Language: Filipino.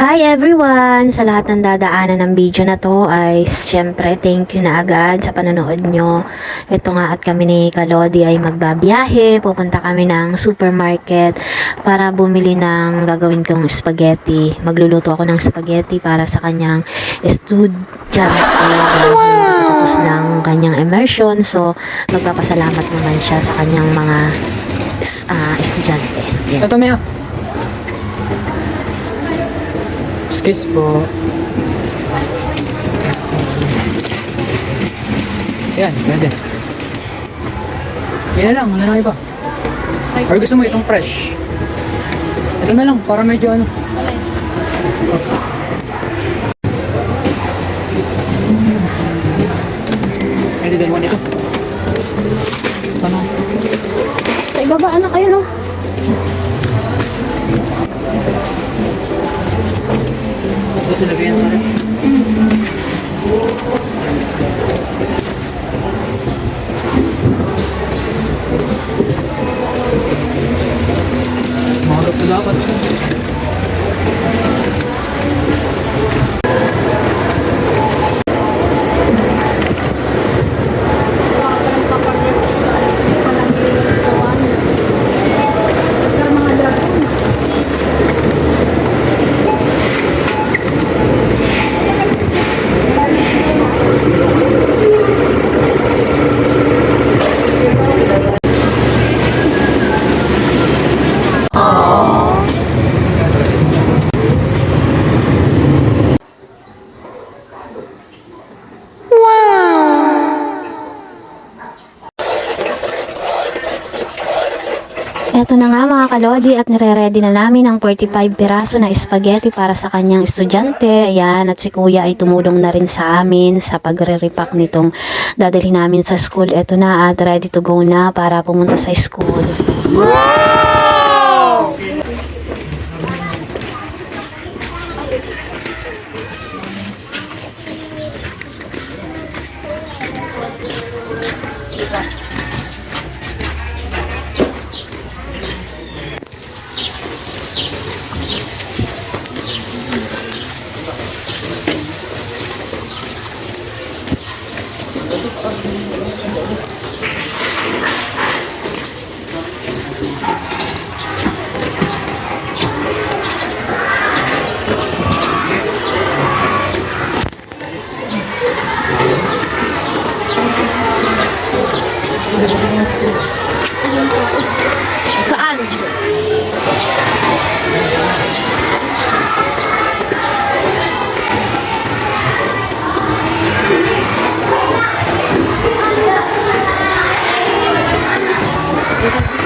Hi everyone! Sa lahat ng dadaanan ng video na to ay syempre thank you na agad sa panonood nyo. Ito nga at kami ni Kalodi ay magbabiyahe. Pupunta kami ng supermarket para bumili ng gagawin kong spaghetti. Magluluto ako ng spaghetti para sa kanyang estudyante. Dahil tapos ng kanyang immersion. So magpapasalamat naman siya sa kanyang mga ah, estudyante. Yan. Ito, Mia. Excuse po. Yan, pwede. Yan na lang, wala na iba. Or gusto mo itong fresh? Ito na lang, para medyo ano. Pwede dalawa nito. Ano? Sa ibaba na kayo no? Ito talaga yan, Eto na nga mga kalodi at nire-ready na namin ang 45 piraso na spaghetti para sa kanyang estudyante. Ayan, at si kuya ay tumulong na rin sa amin sa pagre-repack nitong dadalhin namin sa school. Eto na at ready to go na para pumunta sa school. Saan?